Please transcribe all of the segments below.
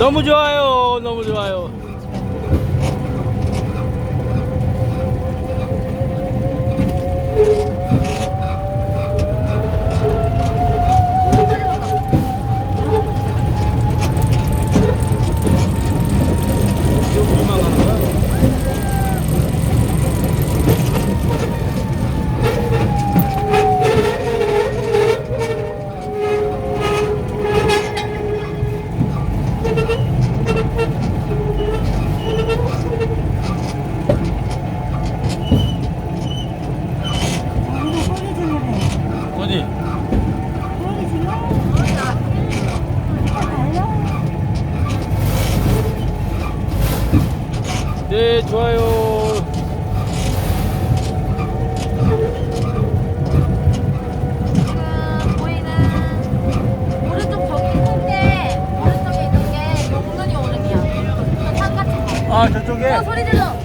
너무 좋아요. 너무 좋아요. 여기만 가는 거야? 우리 소리 질러래. 어디? 소리 질러. 달려. 네, 좋아요. 지금 보이는 오른쪽 저기 있는 게 오른쪽에 있는 게 용눈이 오름이야. 저산 같은 거. 아, 저쪽에? 어, 소리 질러.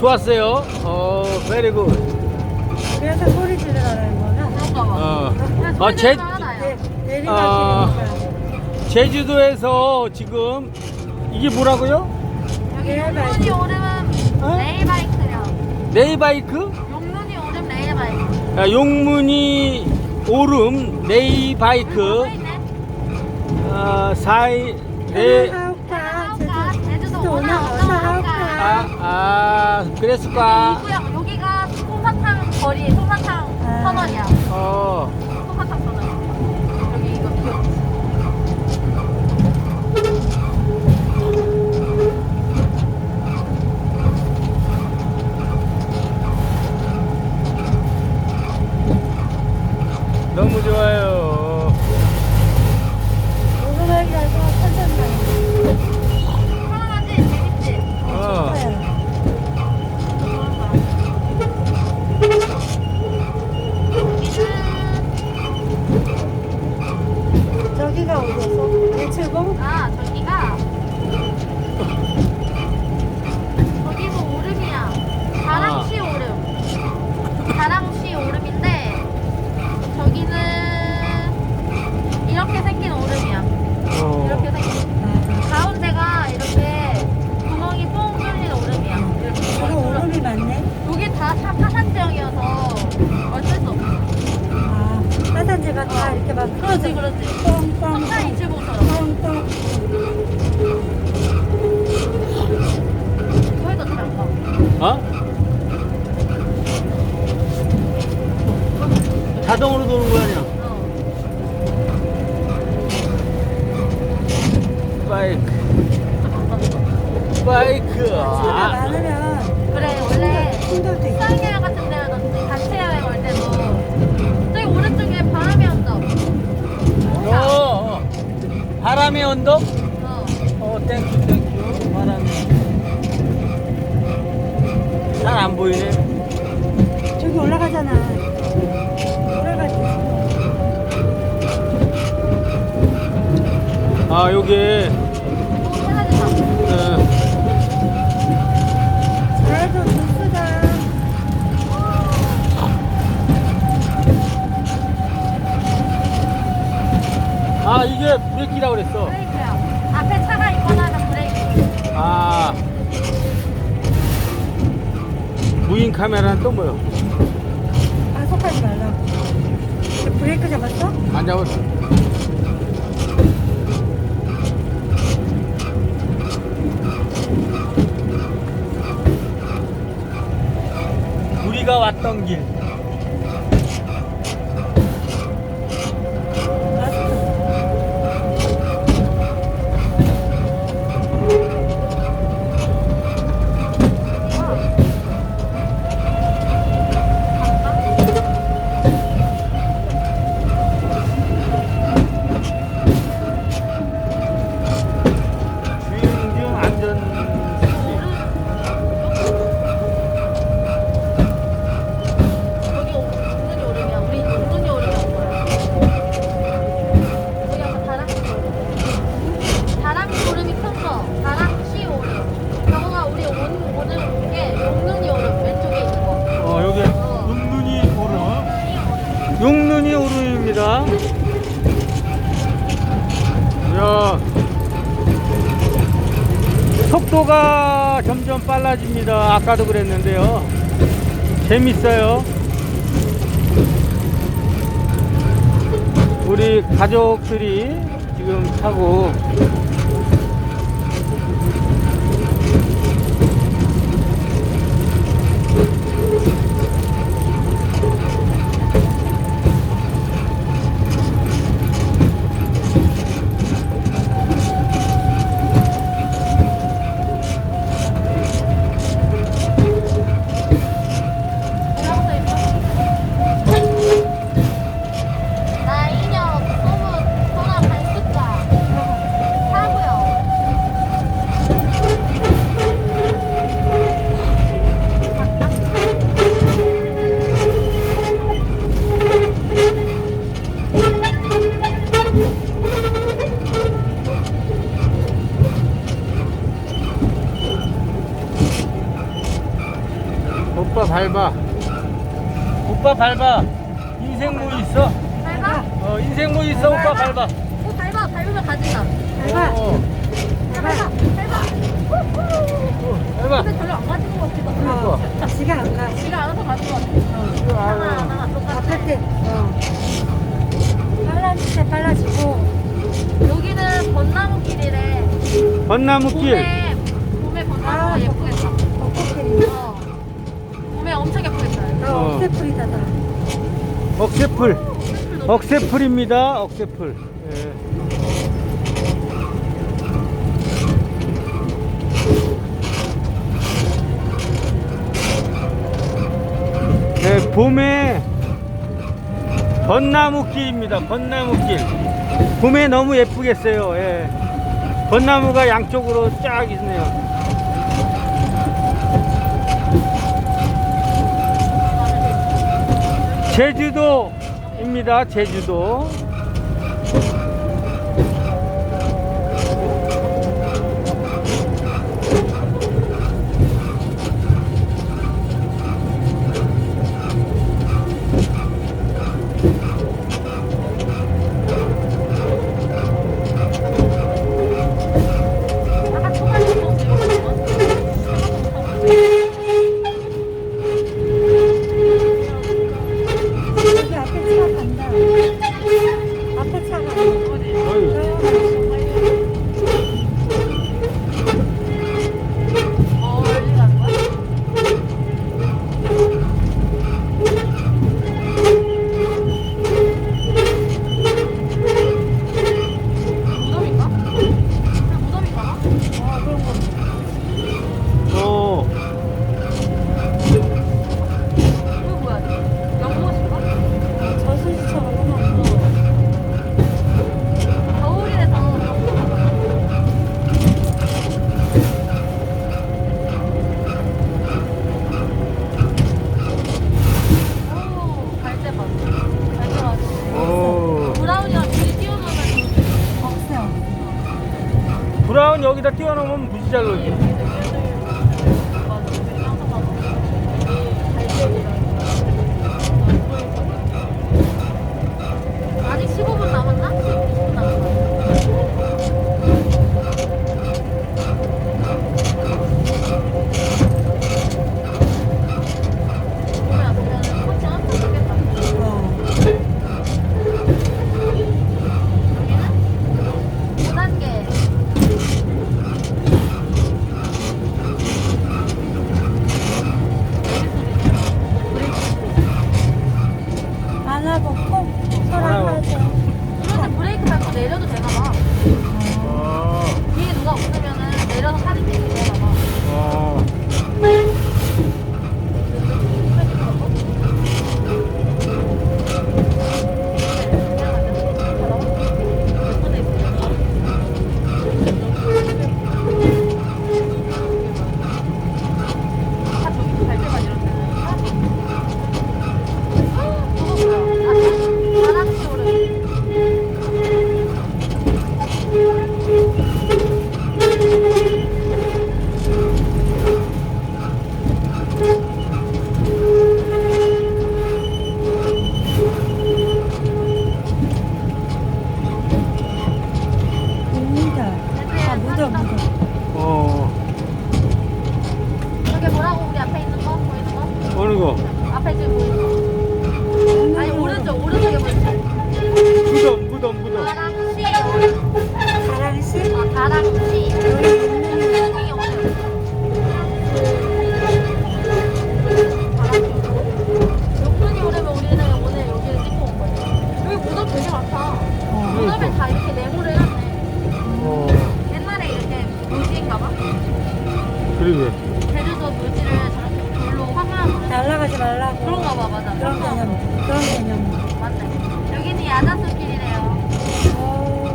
좋았어요. 어, 베리 굿. 그래서 소리 지르라는 거는. 어. 그냥 아, 소리 제, 지르면 하나야. 내- 아. 내리막이니까. 제주도에서 지금 이게 뭐라고요? 여기 레일바이크. 용눈이 오름은 어? 레일바이크야. 네이바이크? 용눈이 오름 레일바이크. 야, 용문이 오름 있네. 어, 사이 네. 네. 제주 제주도 제주도 오나 아, 아, 그랬을까? 이구역 여기가 솜사탕 거리, 솜사탕 아. 터널이야. 어, 솜사탕 터널. 여기 이거 기억. 너무 좋아요. 저기가 어디였어? 170? 아 저기가 저기도 오름이야. 다랑시 오름. 다랑시 오름인데 저기는 이렇게 생긴 오름이야. 이렇게 어. 생긴. 가운데가 이렇게 구멍이 뽕 뚫린 오름이야. 이렇게 저거 뚫려. 오름이 많네. 여기 다 사- 사산지형이어서 어쩔 수 없어. 아, 화산재가 다 이렇게 막 그렇지 그렇지. 자동으로 도는 거 아니야? 어. 바이크. 바이크. 아, 많으면 그래 원래 수학여행 같은 데라든지 단체 여행 올 때도 저기 오른쪽에 바람이 온다. 어, 어. 바람의 언덕? 어. 어, 땡큐, 땡큐. 바람의 잘안 보이네. 저기 올라가잖아 아 여기 네. 아 이게 브레이크라고 그랬어 브레이크요. 앞에 차가 있거나 하면 브레이크. 아 무인 카메라는 또 뭐요? 단속하지 아, 말라 브레이크 잡았어? 안 잡았어 갔던 길 마찬가지입니다. 아까도 그랬는데요. 재밌어요. 우리 가족들이 지금 타고 벚나무길 봄에 봄에 아, 보면 예쁘겠다. 벚꽃길이 어. 봄에 엄청 예쁘겠다. 아, 어. 어. 억새풀이다다 억새풀. 억새풀입니다. 억새풀. 예. 네, 봄에 벚나무길입니다. 벚나무길. 봄에 너무 예쁘겠어요. 예. 벚나무가 양쪽으로 쫙 있네요. 제주도입니다. 제주도.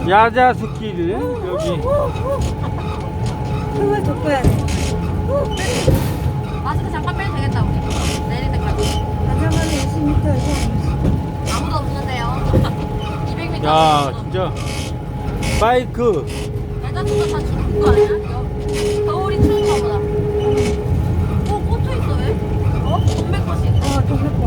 야자수길, 여기. 숨을 돋궈야 돼. 마스크 잠깐 빼도 되겠다 우리 내릴 때까지 안전거리 20m 이상. 아무도 없는데요 200m 야, 진짜. 바이크. 여자친구 다 죽은 거 아니야? 여- 겨울이 추운가 보다 어? 꽃도 있어 왜? 어? 동백꽃이 있어 어, 동백꽃.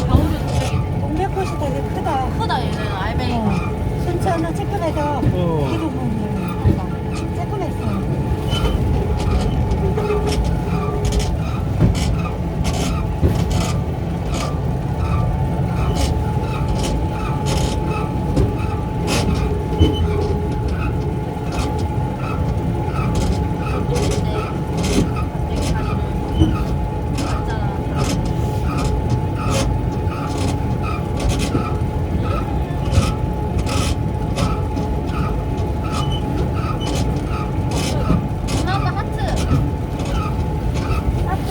겨울이 동백이지 동백꽃이 되게 크다. 크다 얘는 알맹이 어. 순천은 쬐끔해서 어. 이게 보면 쬐끔했어. 누나가 하트 하트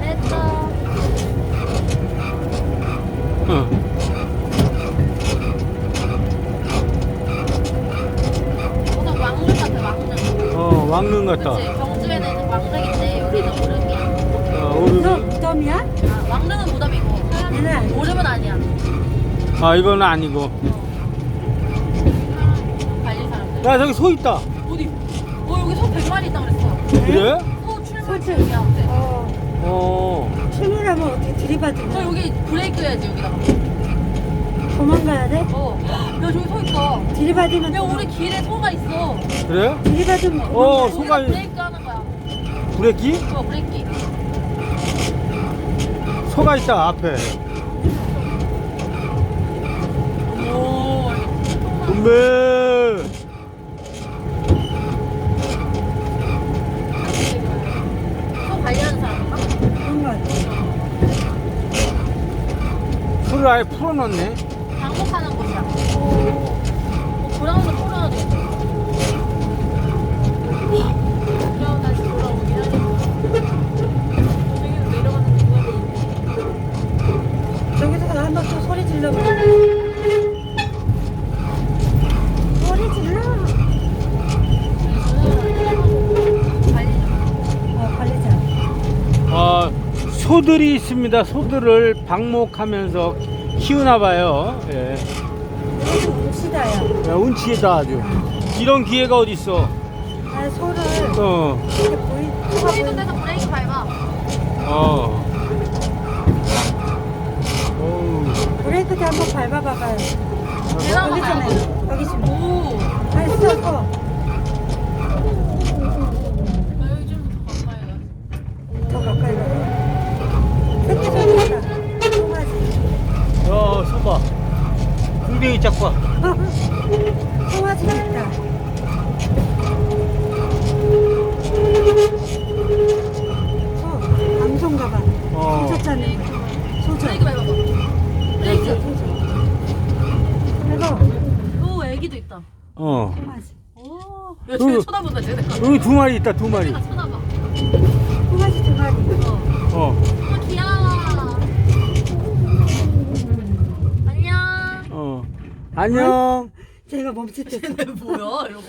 됐어 어. 무슨 왕릉 같아 왕릉 어, 왕릉 같다. 그치 경주에는 왕릉인데 여기는 오름이야 어, 너 오르 무덤이야? 아 왕릉은 무덤이고 얘는 아니지. 오름은 아니야 아, 이거는 아니고. 관리 사람들 야, 저기 소 있다. 어디? 어 여기 소 100마리 있다 그랬어 그래? 소 출몰 소출. 중이야 어, 어. 출몰하면 어떻게 저 들이받으면 여기 브레이크 해야지 여기다가 도망가야 돼? 어. 야 저기 소 있다 들이받으면 야 우리 길에 소가 있어 그래? 들이받으면 어. 소가 있- 브레이크 하는 거야 브레이크? 어 브레이크 소가 있다, 앞에. 오 음메. 소 관리하는 사람인가? 그런 거 같아. 소를 아예 풀어놨네. 소들이 있습니다. 소들을 방목하면서 키우나 봐요. 예. 좀 웅시다야. 야, 운치다 아주. 이런 기회가 어디 있어? 아, 소를 어. 이렇게 보이, 소가 보이는 보이. 데서 브레이크 밟아 어. 어우. 브레이크도 한번 밟아봐봐요. 여기 있잖아요. 여기 지금. 오 아. 여기 좀더 가까이 더 가까이 가. 새끼 소리 나다. 송아지. 야, 소봐. 궁뎅 이짝 봐. 송아지가 있다. 소, 방송가 봐. 어. 소젖 짜는 거. 소젖. 브레이크 밟아봐 브레이크 그리고 오 애기도 있다 어. 송아지. 오 야, 어. 쳐다본다, 쟤네. 여기 두 마리 있다, 두 마리. 쟤가 쳐다봐. 송아지 두 마리. 어. 어. 아, 귀여워. 안녕. 어. 안녕. 제가 멈칫했어. 쟤네 뭐야? 이러고.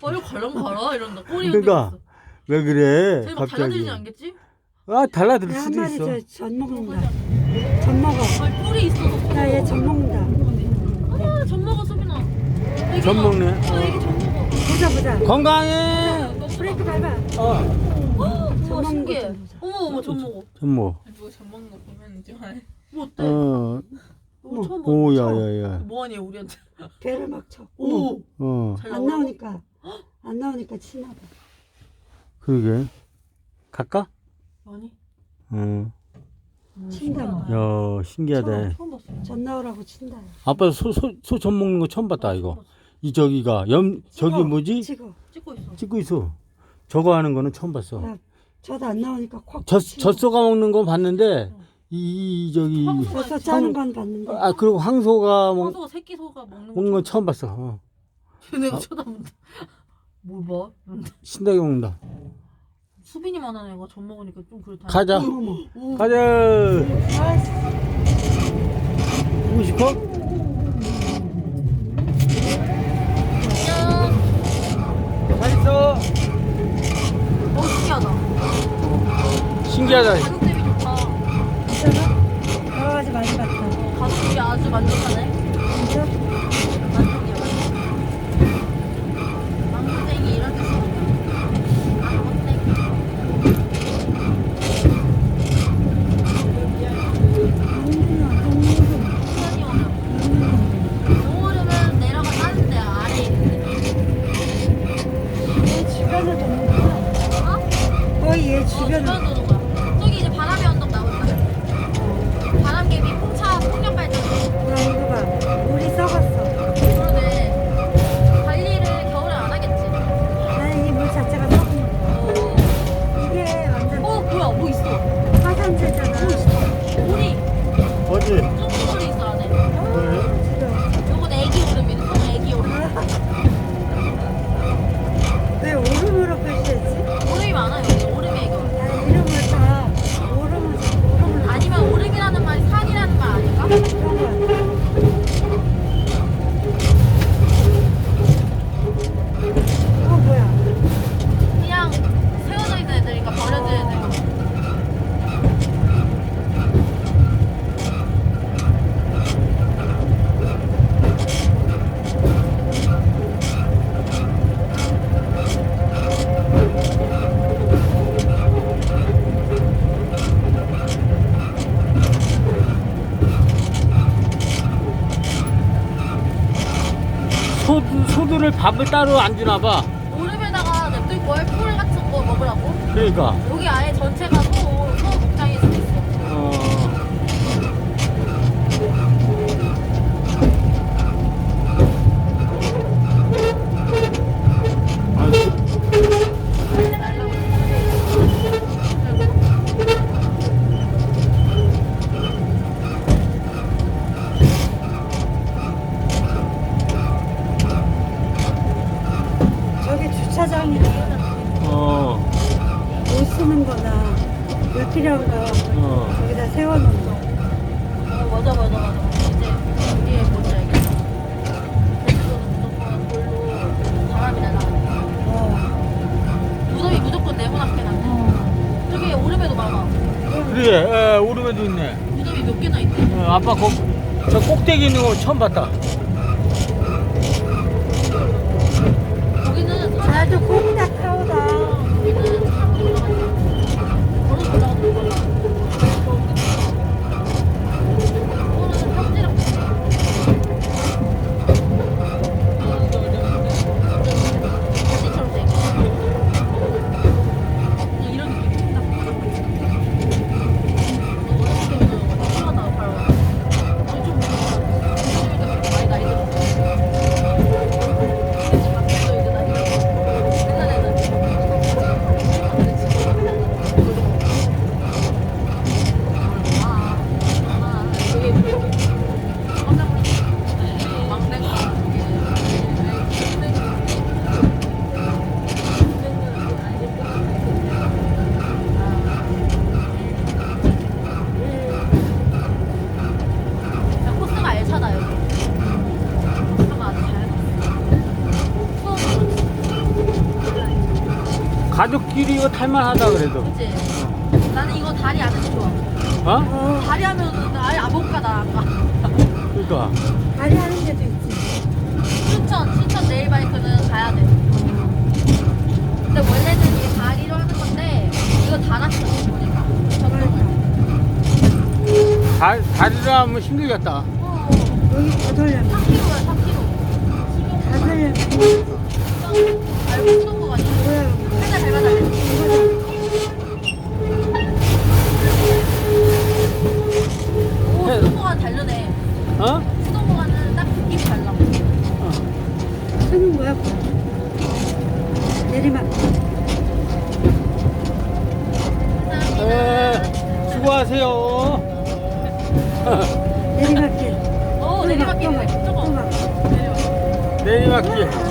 빨리 가랑 가라. 이런다. 꼬리 그러니까. 왜 그래? 쟤막 갑자기. 달라들지 않겠지? 아, 달라들 한 수도 마리 있어. 저전 먹는다. 전 먹어. 아니, 뿔이 있어서. 나얘전 먹는다. 아, 전 먹어, 수빈아. 애기가. 전 먹네. 어, 애기 전 먹어. 보자 보자. 건강해. 너 브레이크 밟아. 어. 우와, 먹는 신기해. 거. 어머, 어머, 전 먹어. 전모. 누가 젖 먹는 거 보면 좋아해. 뭐 어때? 어. 뭐 어머. 처음 봐. 오, 야, 야, 야. 뭐하니 우리한테? 배를 막 쳐. 오. 어, 잘 안. 나오니까 안 나오니까 치나 봐. 그러게. 갈까? 아니. 어. 친다 뭐. 야, 신기하다. 처음 봤어. 전 나오라고 친다. 아빠 소, 소, 소젖 먹는 거 처음 봤다, 이거. 이 저기가, 염, 저기 뭐지? 찍어. 찍고 있어. 찍고 있어. 저거 하는 거는 처음 봤어. 야, 저도 안 나오니까 콱. 젖, 치고. 젖소가 먹는 건 봤는데, 이, 이 저기, 젖소 짜는 건 봤는데. 아, 그리고 황소가 먹, 황소가 새끼 소가 먹는 거. 먹는 건 처음 봤어. 어. 걔네가 쳐다본다. 뭘 봐? 이러는데. 신나게 먹는다. 수빈이만 하는 애가 젖 먹으니까 좀 그렇다. 가자. 가자. 보고 싶어? 안녕. 잘 있어. 어 신기하다. 신기하다. 좋다. 진짜가? 여러 가지 많이 봤다. 어, 가족이 아주 만족하네. 소들을 밥을 따로 안 주나 봐. 오름에다가 냅둘 거에 풀 같은 거 먹으라고. 그러니까. 어. 세워놓는 거. 어, 맞아, 맞아, 맞아. 이제 이게 뭔지 알겠어. 제주도는 무조건 돌로 바람이 날아가. 어. 무덤이 무조건 네모나게 나네. 저기 오름에도 많아. 그래, 에, 오름에도 있네. 무덤이 몇 개나 있대. 어, 아빠 거, 저 꼭대기 있는 거 처음 봤다. 거기는 산, 나도 콩닥 할만하다 그래도. 그치? 나는 이거 다리 안 해도 좋아. 어? 어, 다리 하면 아예 아복가 나 그니까. 다리 하는 데도 있지. 순천, 순천 네일바이크는 가야 돼. 근데 원래는 이게 다리로 하는 건데 이거 달았어 보니까. 전동을. 다, 다리로 하면 힘들겠다. 어, 여기 다 돌려면 3kg야 3kg. 다 돌려. 어? 수동보다는 딱 느낌이 달라. 어. 쓰는 거야. 내리막. 네, 수고하세요. 내리막길. 어, 내리막길. 내리막길.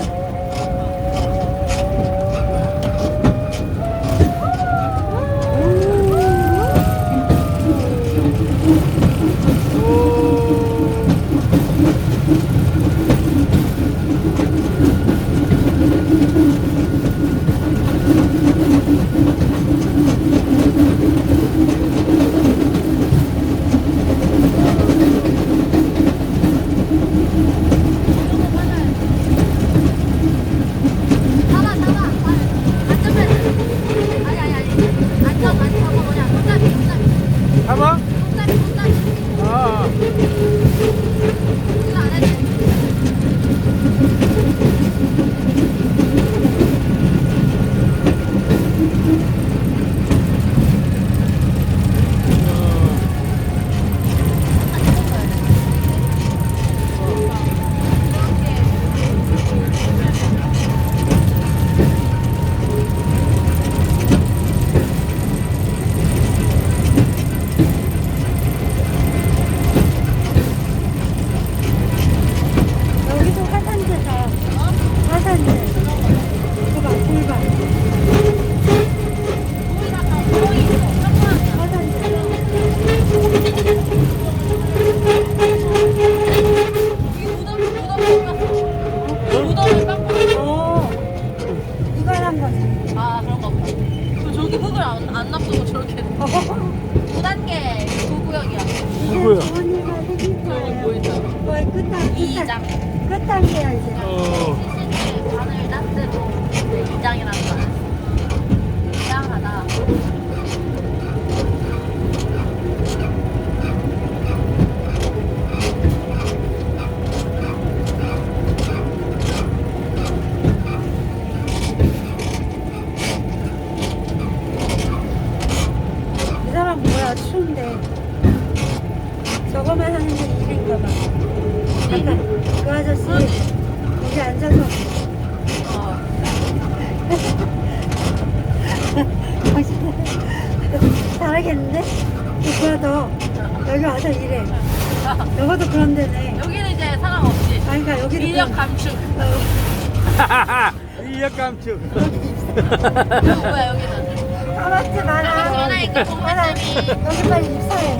여기는? 까맣지 마라. 전화니까 여기 빨리 입사해.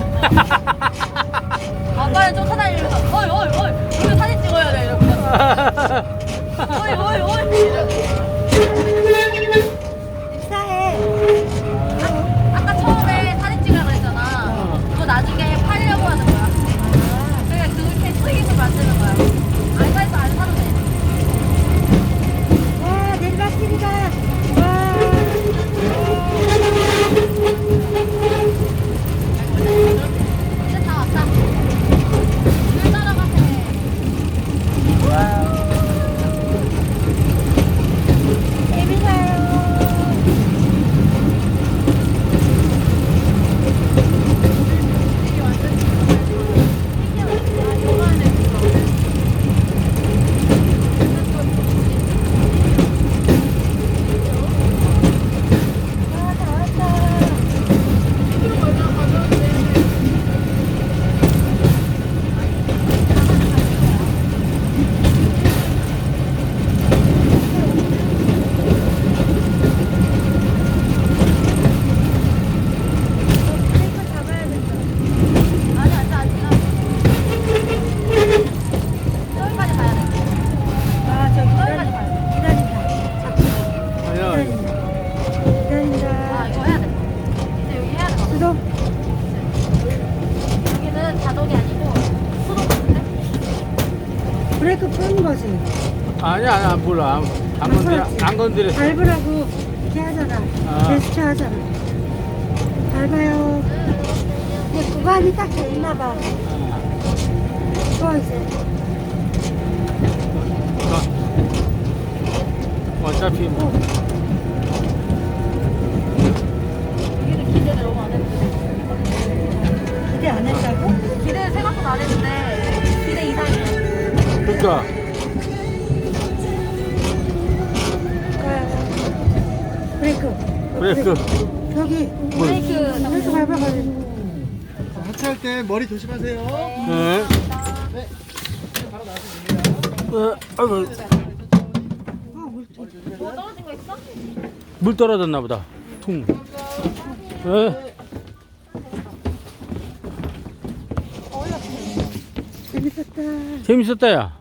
아빠는 쫓아다니면서 어이 어이 어이 이거 사진 찍어야 돼 이러고 거지. 아니 아니 안 몰라. 안 건드려. 안 건드려. 밟으라고 이렇게 하잖아. 아. 제스처 하잖아. 밟아요. 근데 구간이 딱 있나 봐. 또 이제 어. 어차피 뭐. 기대 안 했다고? 기대 생각보다 안 했는데 기대 이상이야. 그러니까. 브레이크. 브레이크. 저기 브레이크 브레이크 밟아가지고. 하차할 때 머리 조심하세요. 네. 어, 아이고, 뭐 떨어진 거 있어? 물 떨어졌나 보다. 퉁. 네. 재밌었다. 재밌었다 야.